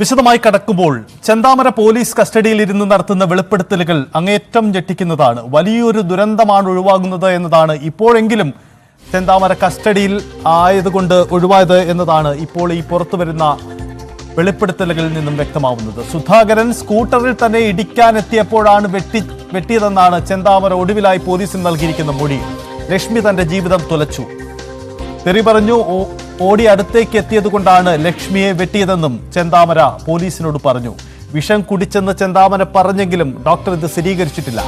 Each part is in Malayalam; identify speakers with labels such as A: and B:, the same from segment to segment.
A: വിശദമായി കടക്കുമ്പോൾ ചെന്താമര പോലീസ് കസ്റ്റഡിയിൽ ഇരുന്ന് നടത്തുന്ന വെളിപ്പെടുത്തലുകൾ അങ്ങേറ്റം ഞെട്ടിക്കുന്നതാണ്. വലിയൊരു ദുരന്തമാണ് ഒഴിവാകുന്നത് എന്നതാണ് ഇപ്പോഴെങ്കിലും ചെന്താമര കസ്റ്റഡിയിൽ ആയതുകൊണ്ട് ഒഴിവായത് എന്നതാണ് ഇപ്പോൾ ഈ പുറത്തു വരുന്ന വെളിപ്പെടുത്തലുകളിൽ നിന്നും വ്യക്തമാവുന്നത്. സുധാകരൻ സ്കൂട്ടറിൽ തന്നെ ഇടിക്കാനെത്തിയപ്പോഴാണ് വെട്ടി വെട്ടിയതെന്നാണ് ചെന്താമര ഒടുവിലായി പോലീസിന് നൽകിയിരിക്കുന്ന മൊഴി. ലക്ഷ്മി തന്റെ ജീവിതം തുലച്ചു. തെറി പറഞ്ഞു ഓടി അടുത്തേക്ക് എത്തിയത് കൊണ്ടാണ് ലക്ഷ്മിയെ വെട്ടിയതെന്നും ചെന്താമര പോലീസിനോട് പറഞ്ഞു. വിഷം കുടിച്ചെന്ന് ചെന്താമര പറഞ്ഞെങ്കിലും ഡോക്ടർ ഇത് സ്ഥിരീകരിച്ചിട്ടില്ല.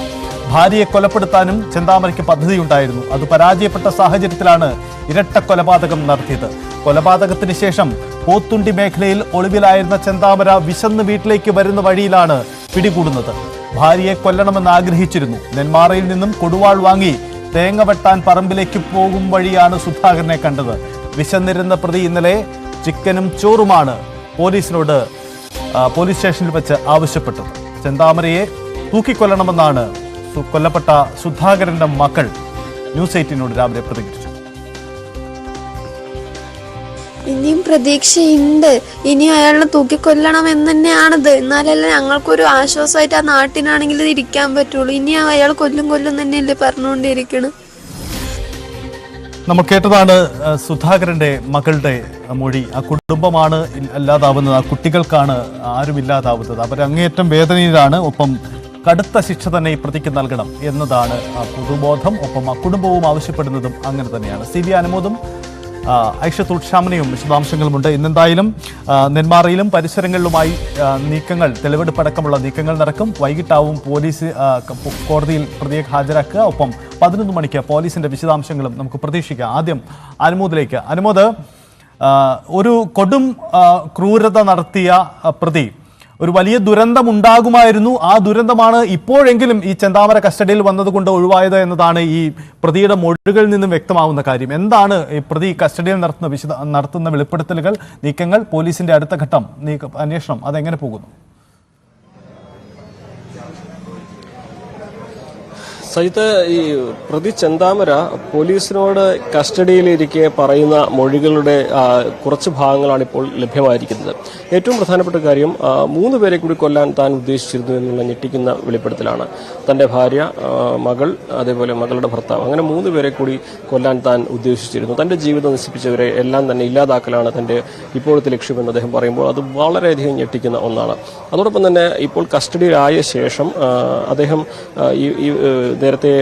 A: ഭാര്യയെ കൊലപ്പെടുത്താനും ചെന്താമരയ്ക്ക് പദ്ധതിയുണ്ടായിരുന്നു. അത് പരാജയപ്പെട്ട സാഹചര്യത്തിലാണ് ഇരട്ട കൊലപാതകം നടത്തിയത്. കൊലപാതകത്തിന് ശേഷം പോത്തുണ്ടി മേഖലയിൽ ഒളിവിലായിരുന്ന ചെന്താമര വിശന്ന് വീട്ടിലേക്ക് വരുന്ന വഴിയിലാണ് പിടികൂടുന്നത്. ഭാര്യയെ കൊല്ലണമെന്ന് ആഗ്രഹിച്ചിരുന്നു. നെന്മാറയിൽ നിന്നും കൊടുവാൾ വാങ്ങി തേങ്ങ വെട്ടാൻ പറമ്പിലേക്ക് പോകും വഴിയാണ് സുധാകരനെ കണ്ടത്. വിശന്നിരുന്ന പ്രതി ഇന്നലെ ചിക്കനും ചോറുമാണ് പോലീസിനോട് പോലീസ് സ്റ്റേഷനിൽ വെച്ച് ആവശ്യപ്പെട്ടത്. ചെന്താമരയെ തൂക്കിക്കൊല്ലണമെന്നാണ് കൊല്ലപ്പെട്ട സുധാകരന്റെ മക്കൾ ന്യൂസ് എയ്റ്റീനോട് രാവിലെ പ്രതികരിച്ചു
B: ഇനിയും പ്രതീക്ഷയുണ്ട്. ഇനി അയാളെ തൂക്കിക്കൊല്ലണം എന്ന് തന്നെയാണത് എന്നാലല്ലേ ഞങ്ങൾക്കൊരു ആശ്വാസമായിട്ട് ആ നാട്ടിനാണെങ്കിൽ ഇരിക്കാൻ പറ്റുള്ളൂ. ഇനി അയാൾ കൊല്ലും കൊല്ലും തന്നെയല്ലേ പറഞ്ഞുകൊണ്ടിരിക്കണം.
A: നമ്മൾ കേട്ടതാണ് സുധാകരന്റെ മകളുടെ മൊഴി. ആ കുടുംബമാണ് അല്ലാതാവുന്നത്. ആ കുട്ടികൾക്കാണ് ആരുമില്ലാതാവുന്നത്. അവർ അങ്ങേയറ്റം വേദനയിലാണ്. ഒപ്പം കടുത്ത ശിക്ഷ തന്നെ ഈ പ്രതിക്ക് നൽകണം എന്നതാണ് ആ പൊതുബോധം. ഒപ്പം ആ കുടുംബവും ആവശ്യപ്പെടുന്നതും അങ്ങനെ തന്നെയാണ്. സി ബി അനുമോദും ഐഷത്തുൽ ഷാമിനെയും വിശദാംശങ്ങളുമുണ്ട്. ഇന്നെന്തായാലും നെന്മാറയിലും പരിസരങ്ങളിലുമായി നീക്കങ്ങൾ തെളിവെടുപ്പടക്കമുള്ള നീക്കങ്ങൾ നടക്കും. വൈകിട്ടാവും പോലീസ് കോടതിയിൽ പ്രതിയെ ഹാജരാക്കുക. ഒപ്പം പതിനൊന്ന് മണിക്ക് പോലീസിന്റെ വിശദാംശങ്ങളും നമുക്ക് പ്രതീക്ഷിക്കാം. ആദ്യം അനുമോദിലേക്ക്. അനുമോദ് ഒരു കൊടും ക്രൂരത നടത്തിയ പ്രതി ഒരു വലിയ ദുരന്തം ഉണ്ടാകുമായിരുന്നു ആ ദുരന്തമാണ് ഇപ്പോഴെങ്കിലും ഈ ചെന്താമര കസ്റ്റഡിയിൽ വന്നതുകൊണ്ട് ഒഴിവായത് എന്നതാണ് ഈ പ്രതിയുടെ മൊഴികളിൽ നിന്നും വ്യക്തമാവുന്ന കാര്യം. എന്താണ് ഈ പ്രതി കസ്റ്റഡിയിൽ നടത്തുന്ന വിശദ നടത്തുന്ന വെളിപ്പെടുത്തലുകൾ നീക്കങ്ങൾ പോലീസിന്റെ അടുത്ത ഘട്ടം നീക്ക അന്വേഷണം അതെങ്ങനെ പോകുന്നു?
C: സഹിത ഈ പ്രതി ചെന്താമര പോലീസിനോട് കസ്റ്റഡിയിലിരിക്കെ പറയുന്ന മൊഴികളുടെ കുറച്ച് ഭാഗങ്ങളാണ് ഇപ്പോൾ ലഭ്യമായിരിക്കുന്നത്. ഏറ്റവും പ്രധാനപ്പെട്ട കാര്യം മൂന്ന് പേരെ കൂടി കൊല്ലാൻ താൻ ഉദ്ദേശിച്ചിരുന്നു എന്നുള്ള ഞെട്ടിക്കുന്ന വെളിപ്പെടുത്തലാണ്. തന്റെ ഭാര്യ മകൾ അതേപോലെ മകളുടെ ഭർത്താവ് അങ്ങനെ മൂന്ന് പേരെ കൂടി കൊല്ലാൻ താൻ ഉദ്ദേശിച്ചിരുന്നു. തന്റെ ജീവിതം നശിപ്പിച്ചവരെ എല്ലാം തന്നെ ഇല്ലാതാക്കലാണ് തന്റെ ഇപ്പോഴത്തെ ലക്ഷ്യമെന്ന് അദ്ദേഹം പറയുമ്പോൾ അത് വളരെയധികം ഞെട്ടിക്കുന്ന ഒന്നാണ്. അതോടൊപ്പം തന്നെ ഇപ്പോൾ കസ്റ്റഡിയിലായ ശേഷം അദ്ദേഹം ഈ നേരത്തെ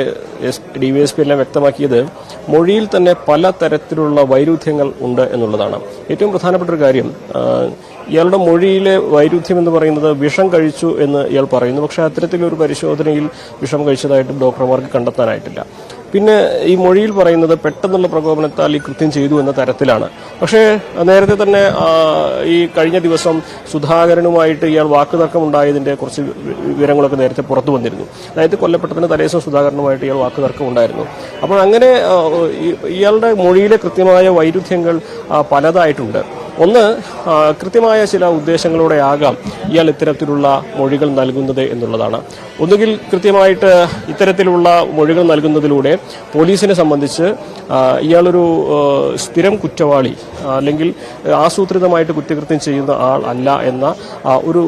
C: ഡി വി എസ് പി എല്ലാം വ്യക്തമാക്കിയത് മൊഴിയിൽ തന്നെ പല തരത്തിലുള്ള വൈരുദ്ധ്യങ്ങൾ ഉണ്ട് എന്നുള്ളതാണ്. ഏറ്റവും പ്രധാനപ്പെട്ട ഒരു കാര്യം ഇയാളുടെ മൊഴിയിലെ വൈരുദ്ധ്യം എന്ന് പറയുന്നത് വിഷം കഴിച്ചു എന്ന് ഇയാൾ പറയുന്നു. പക്ഷേ അത്തരത്തിലൊരു പരിശോധനയിൽ വിഷം കഴിച്ചതായിട്ടും ഡോക്ടർമാർക്ക് കണ്ടെത്താനായിട്ടില്ല. പിന്നെ ഈ മൊഴിയിൽ പറയുന്നത് പെട്ടെന്നുള്ള പ്രകോപനത്താൽ ഈ കൃത്യം ചെയ്തു എന്ന തരത്തിലാണ്. പക്ഷേ നേരത്തെ തന്നെ ഈ കഴിഞ്ഞ ദിവസം സുധാകരനുമായിട്ട് ഇയാൾ വാക്കുതർക്കം ഉണ്ടായതിന്റെ കുറച്ച് വിവരങ്ങളൊക്കെ നേരത്തെ പുറത്തു വന്നിരുന്നു. അതായത് കൊല്ലപ്പെട്ടതിന് തലേദിവസം സുധാകരനുമായിട്ട് ഇയാൾ വാക്കുതർക്കം ഉണ്ടായിരുന്നു. അപ്പോൾ അങ്ങനെ ഇയാളുടെ മൊഴിയിലെ കൃത്യമായ വൈരുദ്ധ്യങ്ങൾ പലതായിട്ടുണ്ട്. ഒന്ന് കൃത്യമായ ചില ഉദ്ദേശങ്ങളോടെ ആകാം ഇയാൾ ഇത്തരത്തിലുള്ള മൊഴികൾ നൽകുന്നത് എന്നുള്ളതാണ്. ഒന്നുകിൽ കൃത്യമായിട്ട് ഇത്തരത്തിലുള്ള മൊഴികൾ നൽകുന്നതിലൂടെ പോലീസിനെ സംബന്ധിച്ച് ഇയാളൊരു സ്ഥിരം കുറ്റവാളി അല്ലെങ്കിൽ ആസൂത്രിതമായിട്ട് കുറ്റകൃത്യം ചെയ്യുന്ന ആൾ അല്ല എന്ന ഒരു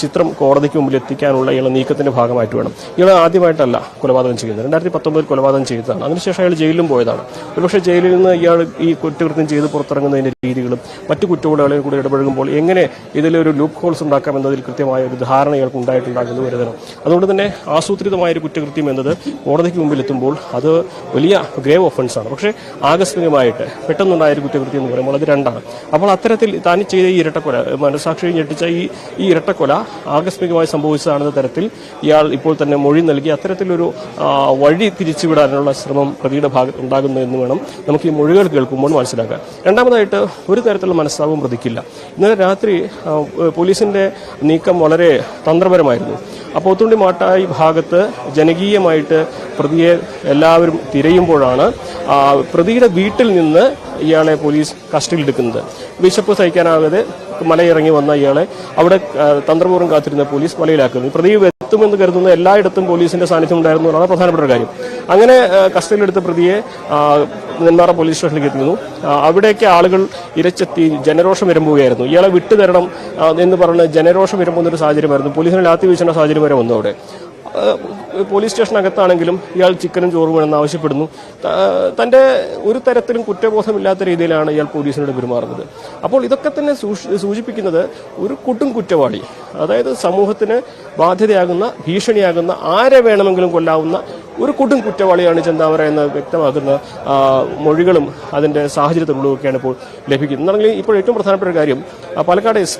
C: ചിത്രം കോടതിക്ക് മുമ്പിൽ എത്തിക്കാനുള്ള ഇയാളെ നീക്കത്തിന്റെ ഭാഗമായിട്ട് വേണം. ഇയാൾ ആദ്യമായിട്ടല്ല കൊലപാതകം ചെയ്യുന്നത്. രണ്ടായിരത്തി പത്തൊമ്പതിൽ കൊലപാതകം ചെയ്തതാണ്. അതിനുശേഷം അയാൾ ജയിലിലും പോയതാണ്. ഒരുപക്ഷെ ജയിലിൽ നിന്ന് ഇയാൾ ഈ കുറ്റകൃത്യം ചെയ്ത് പുറത്തിറങ്ങുന്നതിന്റെ രീതികളും മറ്റു കുറ്റവാളികളെയും കൂടി ഇടപഴകുമ്പോൾ എങ്ങനെ ഇതിലൊരു ലൂപ്പ് ഹോൾസ് ഉണ്ടാക്കാം എന്നതിൽ കൃത്യമായ ഒരു ധാരണ ഇയാൾക്ക് ഉണ്ടായിട്ടുണ്ടാകുന്നു വരുതണം അതുകൊണ്ട് തന്നെ ആസൂത്രിതമായ ഒരു കുറ്റകൃത്യം എന്നത് കോടതിക്ക് മുമ്പിൽ എത്തുമ്പോൾ അത് വലിയ ഗ്രേവ് ഒഫൻസ് ആണ്. പക്ഷേ ആകസ്മികമായിട്ട് പെട്ടെന്നുണ്ടായ ഒരു കുറ്റകൃത്യം എന്ന് പറയുമ്പോൾ അത് രണ്ടാണ്. അപ്പോൾ അത്തരത്തിൽ താൻ ചെയ്ത ഈ ഇരട്ടക്കൊല മനസാക്ഷി ഞെട്ടിച്ച ഈ ഈ ഇരട്ടക്കൊല ആകസ്മികമായി സംഭവിച്ചതാണെന്ന തരത്തിൽ ഇയാൾ ഇപ്പോൾ തന്നെ മൊഴി നൽകി അത്തരത്തിലൊരു വഴി തിരിച്ചുവിടാനുള്ള ശ്രമം പ്രതിയുടെ ഭാഗത്ത് ഉണ്ടാകുന്നു എന്ന് വേണം നമുക്ക് ഈ മൊഴികൾ കേൾക്കുമ്പോൾ മനസ്സിലാക്കാൻ. രണ്ടാമതായിട്ട് ഒരു തരത്തിലുള്ള മനസ്സാവും പ്രതിക്കില്ല. ഇന്നലെ രാത്രി പോലീസിന്റെ നീക്കം വളരെ തന്ത്രപരമായിരുന്നു. അപ്പോൾ ഒത്തുണ്ടി മാട്ടായി ഭാഗത്ത് ജനകീയമായിട്ട് പ്രതിയെ എല്ലാവരും തിരയുമ്പോഴാണ് പ്രതിയുടെ വീട്ടിൽ നിന്ന് ഇയാളെ പോലീസ് കസ്റ്റഡിയിലെടുക്കുന്നത് വിശപ്പ് സഹിക്കാനാകാതെ മലയിറങ്ങി വന്ന ഇയാളെ അവിടെ തന്ത്രപൂർവം കാത്തിരുന്ന പോലീസ് മലയിലാക്കുന്നു. പ്രതി എത്തുമെന്ന് കരുതുന്ന എല്ലായിടത്തും പോലീസിന്റെ സാന്നിധ്യം ഉണ്ടായിരുന്നു എന്നാണ് പ്രധാനപ്പെട്ട ഒരു കാര്യം. അങ്ങനെ കസ്റ്റഡിയിലെടുത്ത പ്രതിയെ നെന്മാറ പോലീസ് സ്റ്റേഷനിലേക്ക് എത്തിക്കുന്നു. അവിടെയൊക്കെ ആളുകൾ ഇരച്ചെത്തി ജനരോഷം വരുമ്പോവുകയായിരുന്നു ഇയാളെ വിട്ടുതരണം എന്ന് പറഞ്ഞ് ജനരോഷം വരുമ്പോൾ ഒരു സാഹചര്യമായിരുന്നു. പോലീസിനെ ലാത്തി വീഴ്ചേണ്ട സാഹചര്യം വരെ വന്നു അവിടെ. പോലീസ് സ്റ്റേഷനകത്താണെങ്കിലും ഇയാൾ ചിക്കനും ചോറും വേണമെന്ന് ആവശ്യപ്പെടുന്നു. തന്റെ ഒരു തരത്തിലും കുറ്റബോധമില്ലാത്ത രീതിയിലാണ് ഇയാൾ പോലീസിനോട് പെരുമാറുന്നത്. അപ്പോൾ ഇതൊക്കെ തന്നെ സൂചിപ്പിക്കുന്നത് ഒരു കുട്ടും കുറ്റവാളി അതായത് സമൂഹത്തിന് ബാധ്യതയാകുന്ന ഭീഷണിയാകുന്ന ആരെ വേണമെങ്കിലും കൊല്ലാവുന്ന ഒരു കുട്ടും കുറ്റവാളിയാണ് ചെന്താമര എന്ന് വ്യക്തമാക്കുന്ന മൊഴികളും അതിന്റെ സാഹചര്യത്തിലുള്ളതൊക്കെയാണ് ഇപ്പോൾ ലഭിക്കുന്നത്. എന്നാണെങ്കിൽ ഇപ്പോൾ ഏറ്റവും പ്രധാനപ്പെട്ട ഒരു കാര്യം പാലക്കാട് എസ്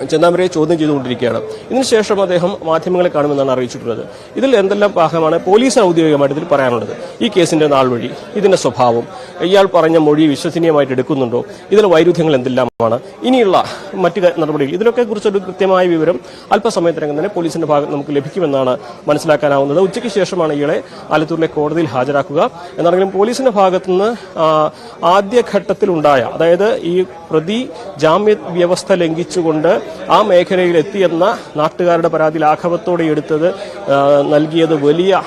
C: പി ചെന്താമരയെ ചോദ്യം ചെയ്തുകൊണ്ടിരിക്കുകയാണ്. ഇതിനുശേഷം അദ്ദേഹം മാധ്യമങ്ങളെ കാണുമെന്നാണ് അറിയിച്ചിട്ടുള്ളത്. ഇതിൽ എന്തെല്ലാം ഭാഗമാണ് പോലീസിന് ഔദ്യോഗികമായിട്ട് ഇതിൽ പറയാനുള്ളത്? ഈ കേസിന്റെ നാൾ വഴി ഇതിന്റെ സ്വഭാവം ഇയാൾ പറഞ്ഞ മൊഴി വിശ്വസനീയമായിട്ട് എടുക്കുന്നുണ്ടോ? ഇതിലെ വൈരുദ്ധ്യങ്ങൾ എന്തെല്ലാമാണ്? ഇനിയുള്ള മറ്റു നടപടികൾ. ഇതിനൊക്കെ കുറിച്ചൊരു കൃത്യമായ വിവരം അല്പസമയത്തിനകം തന്നെ പോലീസിന്റെ ഭാഗം നമുക്ക് ലഭിക്കുമെന്നാണ് മനസ്സിലാക്കാനാവുന്നത്. ഉച്ചയ്ക്ക് ശേഷമാണ് ഇയാളെ ആലത്തൂരിലെ കോടതിയിൽ ഹാജരാക്കുക. എന്നാണെങ്കിലും പോലീസിന്റെ ഭാഗത്തുനിന്ന് ആദ്യഘട്ടത്തിലുണ്ടായ അതായത് ഈ പ്രതി ജാമ്യ വ്യവസ്ഥ ലംഘിച്ചുകൊണ്ട് ആ മേഖലയിൽ എത്തിയെന്ന നാട്ടുകാരുടെ പരാതി ലാഘവത്തോടെ എടുത്തത് നൽകിയത് വലിയ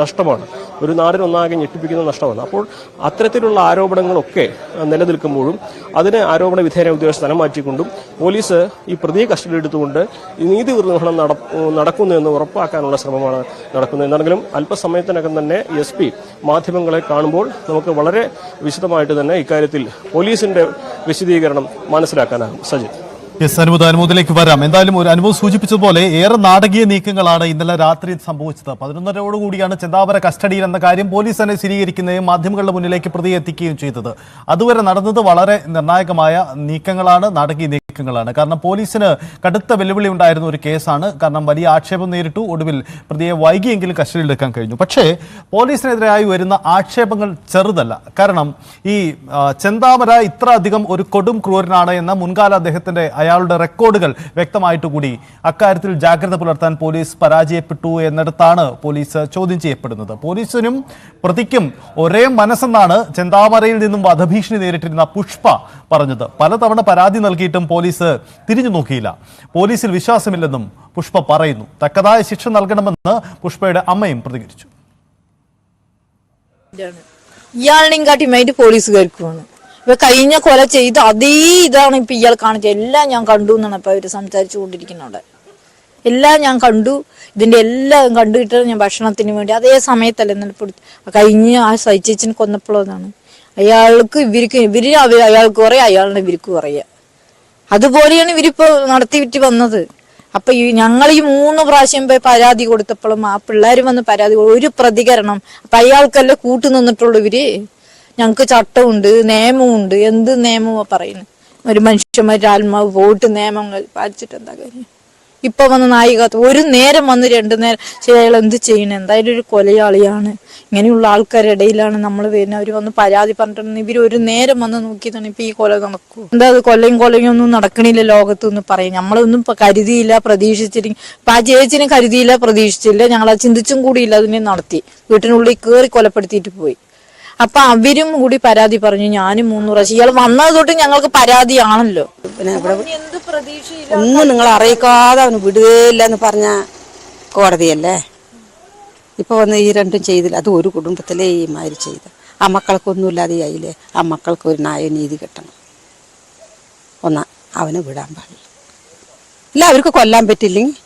C: നഷ്ടമാണ്. ഒരു നാടിനൊന്നാകെ ഞെട്ടിപ്പിക്കുന്ന നഷ്ടമാണ്. അപ്പോൾ അത്തരത്തിലുള്ള ആരോപണങ്ങളൊക്കെ നിലനിൽക്കുമ്പോഴും അതിന് ആരോപണ വിധേയന ഉദ്യോഗസ്ഥ സ്ഥലം മാറ്റിക്കൊണ്ടും പോലീസ് ഈ പ്രതിയെ കസ്റ്റഡി എടുത്തുകൊണ്ട് നീതി നിർവഹണം നട നടക്കുന്നു എന്ന് ഉറപ്പാക്കാനുള്ള ശ്രമമാണ് നടക്കുന്നത്. എന്നാണെങ്കിലും അല്പസമയത്തിനകം തന്നെ എസ് പി മാധ്യമങ്ങളെ കാണുമ്പോൾ നമുക്ക് വളരെ വിശദമായിട്ട് തന്നെ ഇക്കാര്യത്തിൽ പോലീസിന്റെ വിശദീകരണം മനസ്സിലാക്കാനാകും. സജിത്.
A: യെസ് അനുമതി അനുമതിയിലേക്ക് വരാം. എന്തായാലും ഒരു അനുഭവം സൂചിപ്പിച്ചതുപോലെ ഏറെ നാടകീയ നീക്കങ്ങളാണ് ഇന്നലെ രാത്രി സംഭവിച്ചത്. പതിനൊന്നരയോടുകൂടിയാണ് ചെന്താമര കസ്റ്റഡിയിൽ എന്ന കാര്യം പോലീസ് തന്നെ സ്ഥിരീകരിക്കുകയും മാധ്യമങ്ങളുടെ മുന്നിലേക്ക് പ്രതി എത്തിക്കുകയും ചെയ്തത്. അതുവരെ നടന്നത് വളരെ നിർണായകമായ നീക്കങ്ങളാണ് നാടകീയ നീക്കങ്ങളാണ് കാരണം പോലീസിന് കടുത്ത വെല്ലുവിളി ഉണ്ടായിരുന്ന ഒരു കേസാണ്. കാരണം വലിയ ആക്ഷേപം നേരിട്ടു. ഒടുവിൽ പ്രതിയെ വൈകിയെങ്കിലും കസ്റ്റഡിയിലെടുക്കാൻ കഴിഞ്ഞു. പക്ഷേ പോലീസിനെതിരായി വരുന്ന ആക്ഷേപങ്ങൾ ചെറുതല്ല. കാരണം ഈ ചെന്താമര ഇത്ര അധികം ഒരു കൊടും ക്രൂരനാണ് എന്ന മുൻകാല അദ്ദേഹത്തിന്റെ അയാളുടെ റെക്കോർഡുകൾ വ്യക്തമായിട്ട് കൂടി അക്കാര്യത്തിൽ ജാഗ്രത പുലർത്താൻ പോലീസ് പരാജയപ്പെട്ടു എന്നിടത്താണ് പോലീസ് ചോദ്യം ചെയ്യപ്പെടുന്നത്. പോലീസിനും പ്രതിക്കും ഒരേ മനസ്സെന്നാണ് ചെന്താമരയിൽ നിന്നും വധഭീഷണി നേരിട്ടിരുന്ന പുഷ്പ പറഞ്ഞത്. പലതവണ പരാതി നൽകിയിട്ടും പോലീസ് തിരിഞ്ഞു നോക്കിയില്ല. പോലീസിൽ വിശ്വാസമില്ലെന്നും പുഷ്പ പറയുന്നു. തക്കതായ ശിക്ഷ നൽകണമെന്ന് പുഷ്പയുടെ അമ്മയും പ്രതികരിച്ചു.
D: ഇയാളിനെയും കാട്ടി മൈൻഡ് പോലീസുകാർക്കുമാണ് ഇപ്പൊ കഴിഞ്ഞ കൊല ചെയ്ത് അതേ ഇതാണ് ഇപ്പൊ ഇയാൾ കാണിച്ചത് എല്ലാം ഞാൻ കണ്ടു എന്നാണ് ഇപ്പൊ അവർ സംസാരിച്ചു കൊണ്ടിരിക്കുന്നത്. എല്ലാം ഞാൻ കണ്ടു. ഇതിന്റെ എല്ലാം കണ്ടുകിട്ട് ഞാൻ ഭക്ഷണത്തിന് വേണ്ടി അതേ സമയത്തല്ല ഇന്നലെ കഴിഞ്ഞ് ആ സൈച്ചേച്ചിന് കൊന്നപ്പോഴതാണ് അയാൾക്ക് ഇവർക്ക് ഇവർ അയാൾക്ക് കുറയാ അയാളുടെ ഇവർക്ക് പറയാ അതുപോലെയാണ് ഇവരിപ്പോ നടത്തിവിറ്റ് വന്നത്. അപ്പൊ ഈ ഞങ്ങൾ ഈ മൂന്ന് പ്രാവശ്യം പോയി പരാതി കൊടുത്തപ്പോഴും ആ പിള്ളേർ വന്ന് പരാതി ഒരു പ്രതികരണം. അപ്പൊ അയാൾക്കല്ലേ കൂട്ടു നിന്നിട്ടുള്ളൂ ഇവർ? ഞങ്ങൾക്ക് ചട്ടമുണ്ട് നിയമമുണ്ട് എന്ത് നിയമമാ പറയുന്നത് ഒരു മനുഷ്യന്മാരുടെ ആത്മാവ് പോയിട്ട് നിയമങ്ങൾ പാലിച്ചിട്ട് എന്താ കാര്യം? ഇപ്പൊ വന്ന് നായിക ഒരു നേരം വന്ന് രണ്ടു നേരം ശരി അയാൾ എന്ത് ചെയ്യണം? എന്തായാലും ഒരു കൊലയാളിയാണ്. ഇങ്ങനെയുള്ള ആൾക്കാരുടെ ഇടയിലാണ് നമ്മൾ വരുന്നത്. അവർ വന്ന് പരാതി പറഞ്ഞിട്ടുണ്ട്. ഇവർ ഒരു നേരം വന്ന് നോക്കിയതാണ് ഇപ്പൊ ഈ കൊല നടക്കൂ എന്താ കൊല്ലയും കൊലയും ഒന്നും നടക്കണില്ല ലോകത്ത് എന്ന് പറയും. നമ്മളൊന്നും ഇപ്പൊ കരുതിയില്ല പ്രതീക്ഷിച്ചിരിക്കും ഇപ്പൊ ആ ചേച്ചിനെ കരുതിയില്ല പ്രതീക്ഷിച്ചില്ല. ഞങ്ങൾ ചിന്തിച്ചും കൂടിയില്ല അതിനെ നടത്തി. വീട്ടിനുള്ളിൽ കയറി കൊലപ്പെടുത്തിയിട്ട് പോയി. അപ്പൊ അവരും കൂടി പരാതി പറഞ്ഞു ഞാനും മൂന്ന് പ്രാവശ്യം. ഇയാൾ വന്നത് തൊട്ട് ഞങ്ങൾക്ക് പരാതിയാണല്ലോ.
E: പിന്നെ ഇവിടെ
D: എന്ത് പ്രതീക്ഷയില്ല
E: ഒന്നും നിങ്ങൾ അറിയിക്കാതെ അവന് വിടുകയില്ല എന്ന് പറഞ്ഞ കോടതിയല്ലേ? ഇപ്പൊ വന്ന് ഈ രണ്ടും ചെയ്തില്ല. അത് ഒരു കുടുംബത്തിലെ ഈ മാതിരി ചെയ്ത്. ആ മക്കൾക്കൊന്നുമില്ലാതെ ആയില്ലേ? ആ മക്കൾക്ക് ഒരു ന്യായനീതി കിട്ടണം. ഒന്നാ അവനെ വിടാൻ പാടില്ല. ഇല്ല അവർക്ക് കൊല്ലാൻ പറ്റില്ലെങ്കിൽ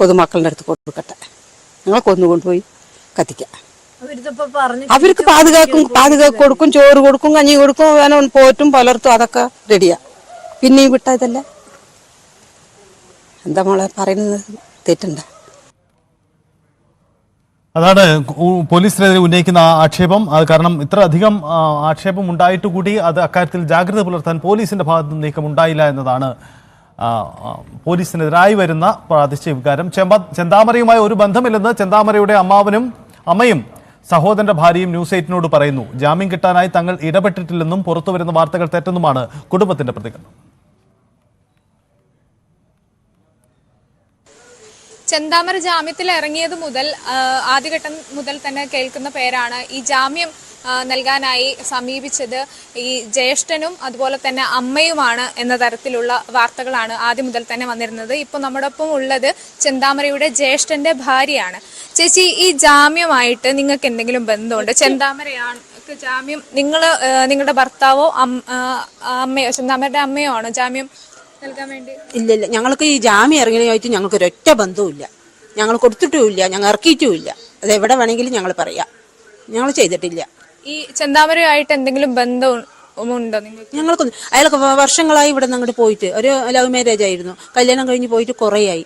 E: പൊതുമക്കളുടെ അടുത്ത് കൊടുക്കട്ടെ. ഞങ്ങൾ കൊന്നുകൊണ്ടുപോയി കത്തിക്കാം.
D: അവരിതിപ്പോ പറഞ്ഞു
E: അവർക്ക് പാതുകാക്കും പാതുകാക്ക് കൊടുക്കും ചോറ് കൊടുക്കും കഞ്ഞി കൊടുക്കും വേണം പോറ്റും പലർത്തും അതൊക്കെ റെഡിയാ. പിന്നെയും വിട്ടാ ഇതല്ലേ? എന്താ മോളെ പറയുന്നത്? തെറ്റുണ്ട.
A: അതാണ് പോലീസിനെതിരെ ഉന്നയിക്കുന്ന ആ ആക്ഷേപം. അത് കാരണം ഇത്ര അധികം ആക്ഷേപം ഉണ്ടായിട്ട് കൂടി അത് അക്കാര്യത്തിൽ ജാഗ്രത പുലർത്താൻ പോലീസിന്റെ ഭാഗത്ത് നിന്ന് നീക്കം ഉണ്ടായില്ല എന്നതാണ് പോലീസിനെതിരായി വരുന്ന പ്രാദേശിക വികാരം. ചെമ്പ ചെന്താമരയുമായി ഒരു ബന്ധമില്ലെന്ന് ചെന്താമരയുടെ അമ്മാവനും അമ്മയും സഹോദരന്റെ ഭാര്യയും ന്യൂസ് എയ്റ്റിനോട് പറയുന്നു ജാമ്യം കിട്ടാനായി തങ്ങൾ ഇടപെട്ടിട്ടില്ലെന്നും പുറത്തുവരുന്ന വാർത്തകൾ തെറ്റെന്നുമാണ് കുടുംബത്തിന്റെ പ്രതികരണം.
F: ചെന്താമര ജാമ്യത്തിൽ ഇറങ്ങിയത് മുതൽ ആദ്യഘട്ടം മുതൽ തന്നെ കേൾക്കുന്ന പേരാണ് ഈ ജാമ്യം നൽകാനായി സമീപിച്ചത് ഈ ജ്യേഷ്ഠനും അതുപോലെ തന്നെ അമ്മയുമാണ് എന്ന തരത്തിലുള്ള വാർത്തകളാണ് ആദ്യം മുതൽ തന്നെ വന്നിരുന്നത്. ഇപ്പോൾ നമ്മുടെ ഒപ്പം ഉള്ളത് ചെന്താമരയുടെ ജ്യേഷ്ഠന്റെ ഭാര്യയാണ്. ചേച്ചി ഈ ജാമ്യമായിട്ട് നിങ്ങൾക്ക് എന്തെങ്കിലും ബന്ധമുണ്ട്? ചെന്താമരയാണ് ജാമ്യം നിങ്ങൾ നിങ്ങളുടെ ഭർത്താവോ അമ്മയോ ചെന്താമരയുടെ അമ്മയോ ആണോ ജാമ്യം നൽകാൻ വേണ്ടി?
E: ഇല്ല ഇല്ല. ഞങ്ങൾക്ക് ഈ ജാമ്യം ഇറങ്ങിയതായിട്ട് ഞങ്ങൾക്ക് ഒരൊറ്റ ബന്ധവുമില്ല. ഞങ്ങൾ കൊടുത്തിട്ടുമില്ല. ഞങ്ങൾ ഇറക്കിയിട്ടുമില്ല. അത് എവിടെ വേണമെങ്കിലും ഞങ്ങൾ പറയാം. ഞങ്ങൾ ചെയ്തിട്ടില്ല.
F: ഈ ചെന്താമരയുമായിട്ട് എന്തെങ്കിലും ബന്ധം ഉണ്ടോ
E: അയാൾക്ക് വർഷങ്ങളായി ഇവിടെ നിന്ന് അങ്ങോട്ട് പോയിട്ട് ഒരു ലവ് മാരേജ് ആയിരുന്നു. കല്യാണം കഴിഞ്ഞ് പോയിട്ട് കുറേയായി.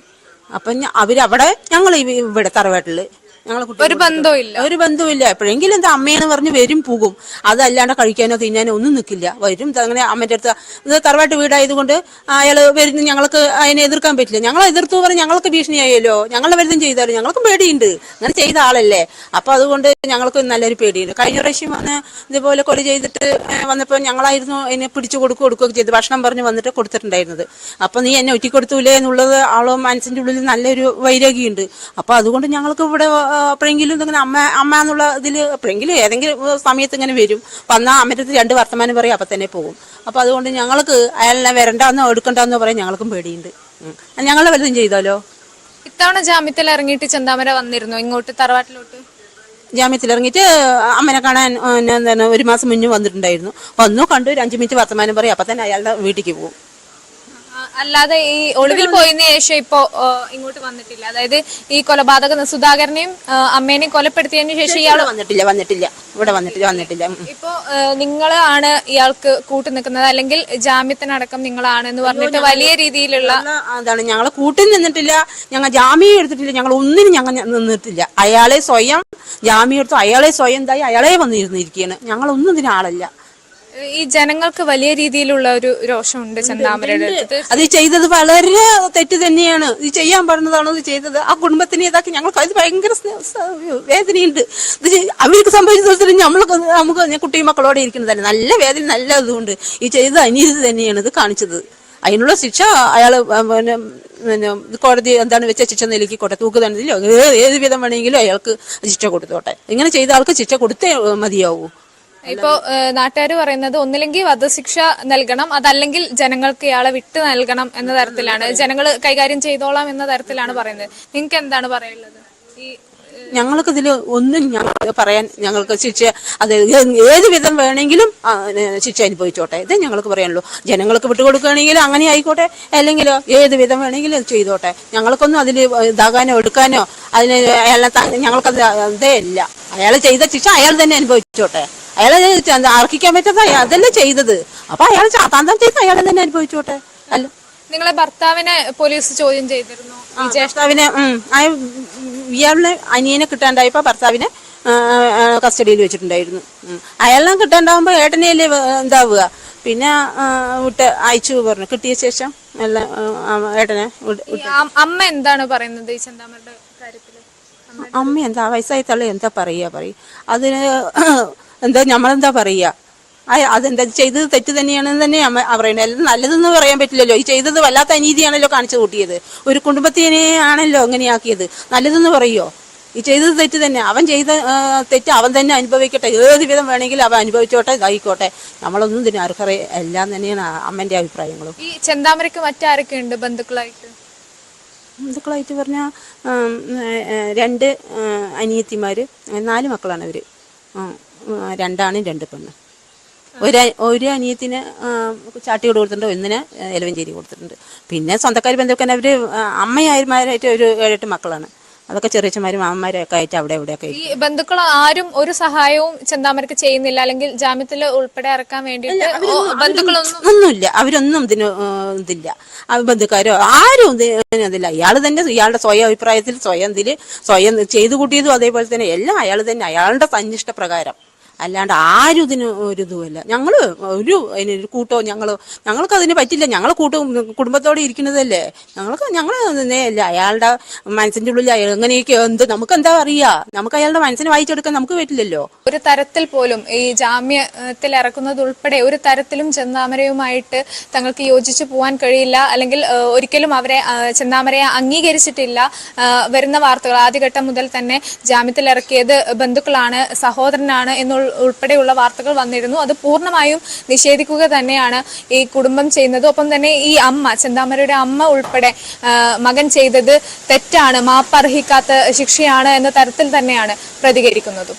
E: അപ്പം അവരവിടെ ഞങ്ങൾ ഇവിടെ തറവാട്ടിൽ. ഞങ്ങളെ കുട്ടി
F: ഒരു ബന്ധവും ഇല്ല
E: ഒരു ബന്ധവുമില്ല. എപ്പോഴെങ്കിലും എന്താ അമ്മയെന്ന് പറഞ്ഞ് വരും പോകും. അതല്ലാണ്ട് കഴിക്കാനോ തിന്നാനോ ഒന്നും നിൽക്കില്ല വരും അങ്ങനെ അമ്മന്റെ അടുത്ത് ഇത് തറവാട്ട് വീടായതുകൊണ്ട് അയാൾ വരുന്ന. ഞങ്ങൾക്ക് അതിനെ എതിർക്കാൻ പറ്റില്ല. ഞങ്ങൾ എതിർത്തു പറഞ്ഞ് ഞങ്ങൾക്ക് ഭീഷണിയായല്ലോ. ഞങ്ങൾ വരുന്നതും ചെയ്താലും? ഞങ്ങൾക്കും പേടിയുണ്ട്. അങ്ങനെ ചെയ്ത ആളല്ലേ. അപ്പൊ അതുകൊണ്ട് ഞങ്ങൾക്ക് നല്ലൊരു പേടിയുണ്ട്. കഴിഞ്ഞ പ്രാവശ്യം വന്ന് ഇതുപോലെ കൊല ചെയ്തിട്ട് വന്നപ്പോൾ ഞങ്ങളായിരുന്നു അതിനെ പിടിച്ചു കൊടുക്കുക കൊടുക്കുകയൊക്കെ ചെയ്ത്. ഭക്ഷണം പറഞ്ഞ് വന്നിട്ട് കൊടുത്തിട്ടുണ്ടായിരുന്നത്. അപ്പൊ നീ എന്നെ ഒറ്റ കൊടുത്തൂലേ എന്നുള്ളത് ആളോ മനസ്സിന്റെ ഉള്ളിൽ നല്ലൊരു വൈരാഗ്യമുണ്ട്. അപ്പൊ അതുകൊണ്ട് ഞങ്ങൾക്ക് ഇവിടെ എപ്പോഴെങ്കിലും ഇങ്ങനെ അമ്മ അമ്മ എന്നുള്ള ഇതിൽ എപ്പോഴെങ്കിലും ഏതെങ്കിലും സമയത്ത് ഇങ്ങനെ വരും. വന്നാൽ അമ്മരത്ത് രണ്ട് വർത്തമാനം പറയും അപ്പം തന്നെ പോകും. അപ്പോൾ അതുകൊണ്ട് ഞങ്ങൾക്ക് അയാളെ വരണ്ടെന്നോ എടുക്കണ്ടെന്നോ പറയാൻ ഞങ്ങൾക്കും പേടിയുണ്ട്. ഞങ്ങൾ വലുതും ചെയ്താലോ?
F: ഇത്തവണ ജാമ്യത്തിൽ ഇറങ്ങിയിട്ട് ചെന്താമര വന്നിരുന്നു? ഇങ്ങോട്ട് തറവാട്ടിലോട്ട്?
E: ജാമ്യത്തിൽ ഇറങ്ങിയിട്ട് അമ്മനെ കാണാൻ ഞാൻ എന്താണ് ഒരു മാസം മുന്നേ വന്നിട്ടുണ്ടായിരുന്നു. വന്നു കണ്ടു ഒരു അഞ്ച് മിനിറ്റ് വർത്തമാനം പറയും അപ്പം തന്നെ അയാളുടെ വീട്ടിലേക്ക് പോകും.
F: അല്ലാതെ ഈ ഒളിവിൽ പോയതിനു ശേഷം ഇപ്പോ ഇങ്ങോട്ട് വന്നിട്ടില്ല. അതായത് ഈ കൊലപാതക സുധാകരനെയും അമ്മേനെയും കൊലപ്പെടുത്തിയതിനു ശേഷം ഇയാൾ
E: വന്നിട്ടില്ല വന്നിട്ടില്ല. ഇവിടെ വന്നിട്ടില്ല വന്നിട്ടില്ല.
F: ഇപ്പോ നിങ്ങൾ ആണ് ഇയാൾക്ക് കൂട്ടു നിൽക്കുന്നത്. അല്ലെങ്കിൽ ജാമ്യത്തിനടക്കം നിങ്ങളാണ് എന്ന് പറഞ്ഞിട്ട് വലിയ രീതിയിലുള്ള
E: അതാണ് ഞങ്ങൾ കൂട്ടിൽ നിന്നിട്ടില്ല. ഞങ്ങൾ ജാമ്യം എടുത്തിട്ടില്ല. ഞങ്ങൾ ഒന്നിനും ഞങ്ങൾ നിന്നിട്ടില്ല. അയാളെ സ്വയം ജാമ്യം എടുത്തു. അയാളെ സ്വയം എന്തായി അയാളെ വന്നിരുന്നിരിക്കുകയാണ് ഞങ്ങൾ ഒന്നും ആളല്ല.
F: ഈ ജനങ്ങൾക്ക് വലിയ രീതിയിലുള്ള ഒരു രോഷമുണ്ട് ചെന്താമരയുടെ അടുത്ത്.
E: അത് ചെയ്തത് വളരെ തെറ്റ് തന്നെയാണ്. ഇത് ചെയ്യാൻ പറഞ്ഞതാണോ ഇത് ചെയ്തത്. ആ കുടുംബത്തിന് ഇതാക്കി ഞങ്ങൾക്ക് അത് ഭയങ്കര വേദനയുണ്ട്. ഇത് അവർക്ക് സംഭവിച്ചതിൽ നമ്മൾക്ക് നമുക്ക് കുട്ടി മക്കളോടെ ഇരിക്കുന്നതല്ല നല്ല വേദന നല്ല ഇതുകൊണ്ട് ഈ ചെയ്തത് അനീതി തന്നെയാണ് ഇത് കാണിച്ചത്. അതിനുള്ള ശിക്ഷ അയാൾ പിന്നെ പിന്നെ കോടതി എന്താണ് വെച്ച ശിക്ഷ നിലയ്ക്കോട്ടെ തൂക്കുതണ്ടതിലോ ഏത് ഏത് വിധം വേണമെങ്കിലും അയാൾക്ക് ശിക്ഷ കൊടുത്തോട്ടെ. ഇങ്ങനെ ചെയ്ത ആൾക്ക് ശിക്ഷ കൊടുത്തേ മതിയാവൂ.
F: ഇപ്പോ നാട്ടുകാർ പറയുന്നത് ഒന്നില്ലെങ്കിൽ വധശിക്ഷ നൽകണം അതല്ലെങ്കിൽ ജനങ്ങൾക്ക് ഇയാളെ വിട്ടു നൽകണം എന്ന തരത്തിലാണ്. ജനങ്ങൾ കൈകാര്യം ചെയ്തോളാം എന്ന തരത്തിലാണ് പറയുന്നത്. നിങ്ങൾക്ക് എന്താണ് പറയുള്ളത് ഈ
E: ഞങ്ങൾക്ക് ഇതിൽ ഒന്നും ഞങ്ങൾ പറയാൻ ഞങ്ങൾക്ക് ശിക്ഷ അത് ഏത് വിധം വേണമെങ്കിലും ശിക്ഷ അനുഭവിച്ചോട്ടെ. ഇത് ഞങ്ങൾക്ക് പറയാനുള്ളൂ. ജനങ്ങൾക്ക് വിട്ടുകൊടുക്കുകയാണെങ്കിൽ അങ്ങനെ ആയിക്കോട്ടെ. അല്ലെങ്കിലോ ഏത് വിധം വേണമെങ്കിലും ചെയ്തോട്ടെ. ഞങ്ങൾക്കൊന്നും അതിൽ ഇതാകാനോ എടുക്കാനോ അതിന് അയാളെ ഞങ്ങൾക്കത് ഇതേ ഇല്ല. അയാൾ ചെയ്ത ശിക്ഷ അയാൾ തന്നെ അനുഭവിച്ചോട്ടെ. അയാളെ അർഹിക്കാൻ പറ്റാത്ത അയാൾ അതല്ലേ ചെയ്തത്. അപ്പൊ അയാൾ ചാത്താന്തം ചെയ്ത് അയാൾ തന്നെ അനുഭവിച്ചോട്ടെ. അല്ല.
F: നിങ്ങളെ ഭർത്താവിനെ പോലീസ് ചോദ്യം ചെയ്തിരുന്നു.
E: ഭർത്താവിനെ ഇയാളിനെ അനിയനെ കിട്ടാണ്ടായപ്പോ ഭർത്താവിനെ കസ്റ്റഡിയിൽ വെച്ചിട്ടുണ്ടായിരുന്നു. അയാളെ കിട്ടാണ്ടാവുമ്പോ ഏട്ടനെയല്ലേ എന്താവുക പിന്നെ വിട്ട് അയച്ചു പറഞ്ഞു. കിട്ടിയ ശേഷം എല്ലാം ഏട്ടനെ
F: അമ്മ എന്താണ് പറയുന്നത്? ഈ ചെന്താമരയുടെ കാര്യത്തിൽ?
E: അമ്മ എന്താ വയസ്സായി തള്ളി എന്താ പറയുക പറയും. അതിന് എന്താ നമ്മളെന്താ പറയുക ആ അതെന്താ ചെയ്തത് തെറ്റ് തന്നെയാണെന്ന് തന്നെ അമ്മ പറയുന്നത് എല്ലാം നല്ലതെന്ന് പറയാൻ പറ്റില്ലല്ലോ. ഈ ചെയ്തത് വല്ലാത്ത അനീതിയാണല്ലോ കാണിച്ചു കൂട്ടിയത്. ഒരു കുടുംബത്തിനെ ആണല്ലോ അങ്ങനെയാക്കിയത് നല്ലതെന്ന് പറയുമോ ഈ ചെയ്തത് തെറ്റ് തന്നെ. അവൻ ചെയ്ത തെറ്റ് അവൻ തന്നെ അനുഭവിക്കട്ടെ. ഏത് വിധം വേണമെങ്കിലും അവൻ അനുഭവിച്ചോട്ടെ ഇതായിക്കോട്ടെ. നമ്മളൊന്നും ഇതിന് അർഹരെ എല്ലാം തന്നെയാണ് അമ്മന്റെ അഭിപ്രായങ്ങളും.
F: ഈ ചെന്താമരക്ക് മറ്റാരൊക്കെ ഉണ്ട് ബന്ധുക്കളായിട്ട്?
E: ബന്ധുക്കളായിട്ട് പറഞ്ഞാൽ രണ്ട് അനിയത്തിമാര് നാല് മക്കളാണ് ആ, രണ്ടാണും രണ്ട് പെണ്ണും. ഒരു ഒരു അനിയത്തിന് ചാട്ടി ചാട്ടിയോട് കൊടുത്തിട്ടുണ്ട് ഒന്നിന് എലവഞ്ചേരി കൊടുത്തിട്ടുണ്ട്. പിന്നെ സ്വന്തക്കാർ ബന്ധുക്കാൻ അവർ അമ്മയായിരുമാരായിട്ട് ഒരു ഏഴെട്ട് മക്കളാണ്. അതൊക്കെ ചെറിയച്ചന്മാരും മാമന്മാരും ഒക്കെ ആയിട്ട് അവിടെ ഇവിടെയൊക്കെ
F: ഈ ബന്ധുക്കൾ ആരും ഒരു സഹായവും ചെന്താമരക്ക് ചെയ്യുന്നില്ല. അല്ലെങ്കിൽ ജാമ്യത്തിൽ ഉൾപ്പെടെ ഇറക്കാൻ വേണ്ടിയിട്ട് ഓ, ബന്ധുക്കളൊന്നും
E: ഒന്നുമില്ല. അവരൊന്നും ഇതിന് ഇതില്ല. ബന്ധുക്കാരോ ആരും ഇതില്ല. ഇയാൾ തന്നെ ഇയാളുടെ സ്വയം അഭിപ്രായത്തിൽ സ്വയം ഇതിൽ സ്വയം ചെയ്തു കൂട്ടിയതും അതേപോലെ തന്നെ എല്ലാം അയാൾ തന്നെ. അയാളുടെ സന്നിഷ്ട പ്രകാരം അല്ലാണ്ട് ആരും ഇതിന് ഒരു ഇതുമല്ല. ഞങ്ങൾ ഒരു അതിനൊരു കൂട്ടോ ഞങ്ങൾ ഞങ്ങൾക്ക് അതിന് പറ്റില്ല. ഞങ്ങൾ കൂട്ടും കുടുംബത്തോടെ ഇരിക്കുന്നതല്ലേ. ഞങ്ങൾക്ക് ഞങ്ങൾ അല്ല അയാളുടെ മനസ്സിന്റെ ഉള്ളിൽ എങ്ങനെയൊക്കെ എന്ത് നമുക്ക് എന്താ അറിയാ? നമുക്ക് അയാളുടെ മനസ്സിനെ വായിച്ചെടുക്കാൻ നമുക്ക് പറ്റില്ലല്ലോ.
F: ഒരു തരത്തിൽ പോലും ഈ ജാമ്യത്തിൽ ഇറക്കുന്നത് ഉൾപ്പെടെ ഒരു തരത്തിലും ചെന്താമരയുമായിട്ട് തങ്ങൾക്ക് യോജിച്ചു പോകാൻ കഴിയില്ല. അല്ലെങ്കിൽ ഒരിക്കലും അവരെ ചെന്താമരയെ അംഗീകരിച്ചിട്ടില്ല. വരുന്ന വാർത്തകൾ ആദ്യഘട്ടം മുതൽ തന്നെ ജാമ്യത്തിൽ ഇറക്കിയത് ബന്ധുക്കളാണ് സഹോദരനാണ് എന്നുള്ള ഉൾപ്പെടെയുള്ള വാർത്തകൾ വന്നിരുന്നു. അത് പൂർണമായും നിഷേധിക്കുക തന്നെയാണ് ഈ കുടുംബം ചെയ്യുന്നത്. ഒപ്പം തന്നെ ഈ അമ്മ ചെന്താമരയുടെ അമ്മ ഉൾപ്പെടെ മകൻ ചെയ്തത് തെറ്റാണ്. മാപ്പർഹിക്കാത്ത ശിക്ഷയാണ് എന്ന തരത്തിൽ തന്നെയാണ് പ്രതികരിക്കുന്നതും.